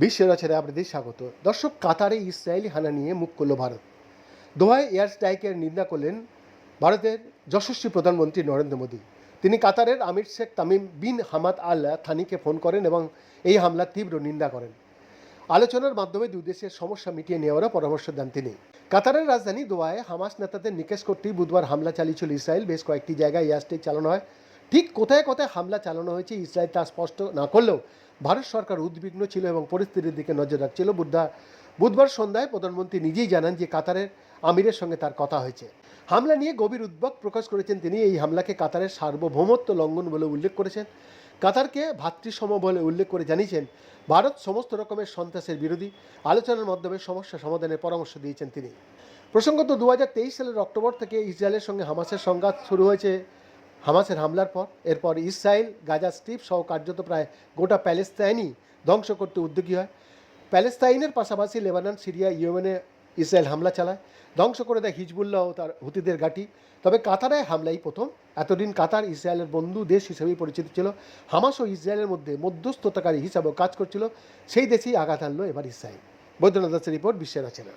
বিশ্বের রচনে আপনাদের স্বাগত। দর্শক, কাতারে ইসরায়েলি হানা নিয়ে মুখ করল ভারত। দোহায় এয়ার স্ট্রাইকের নিন্দা করলেন ভারতের যশস্বী প্রধানমন্ত্রী নরেন্দ্র মোদী। তিনি কাতারের আমির Sheikh Tamim bin Hamad Al থানিকে phone করেন এবং এই হামলার তীব্র নিন্দা করেন। আলোচনার মাধ্যমে দুই দেশের সমস্যা মিটিয়ে নেওয়ারও পরামর্শ দেন তিনি। কাতারের রাজধানী দোয়ায় হামাস নেতাদের নিকেশ করতেই বুধবার হামলা চালিয়েছিল ইসরায়েল। বেশ কয়েকটি জায়গায় এয়ার স্ট্রাইক চালানো হয়। ঠিক কোথায় কোথায় হামলা চালানো হয়েছে, ইসরায়েল তা স্পষ্ট না করলেও ভারত সরকার উদ্বিগ্ন ছিল এবং পরিস্থিতির দিকে নজর রাখছিল বুধবার। বুধবার সন্ধ্যায় প্রধানমন্ত্রী নিজেই জানান যে কাতারের আমিরের সঙ্গে তার কথা হয়েছে। হামলা নিয়ে গভীর উদ্বেগ প্রকাশ করেছেন তিনি। এই হামলাকে কাতারের সার্বভৌমত্ব লঙ্ঘন বলে উল্লেখ করেছেন। কাতারকে ভাতৃসম বলে উল্লেখ করে জানিয়েছেন, ভারত সমস্ত রকমের সন্ত্রাসের বিরোধী। আলোচনার মাধ্যমে সমস্যা সমাধানের পরামর্শ দিয়েছেন তিনি। প্রসঙ্গত দু হাজার তেইশ সালের অক্টোবর থেকে ইসরায়েলের সঙ্গে হামাসের সংঘাত শুরু হয়েছে। হামাসের হামলার পর, এরপর ইসরায়েল, গাজা স্ট্রিপ সহ কার্যত প্রায় গোটা প্যালেস্তাইনই ধ্বংস করতে উদ্যোগী হয়। প্যালেস্তাইনের পাশাপাশি লেবানন, সিরিয়া, ইয়েমেনে ইসরায়েল হামলা চালায়। ধ্বংস করে দেয় হিজবুল্লাহ ও তার হুতিদের ঘাঁটি। তবে কাতারে হামলাই প্রথম। এতদিন কাতার ইসরায়েলের বন্ধু দেশ হিসেবেই পরিচিত ছিল। হামাস ও ইসরায়েলের মধ্যে মধ্যস্থতাকারী হিসাবেও কাজ করছিল। সেই দেশেই আঘাত আনলো এবার ইসরায়েল। বৈদ্যনাথ দাসের রিপোর্ট, বিশ্বের রচনা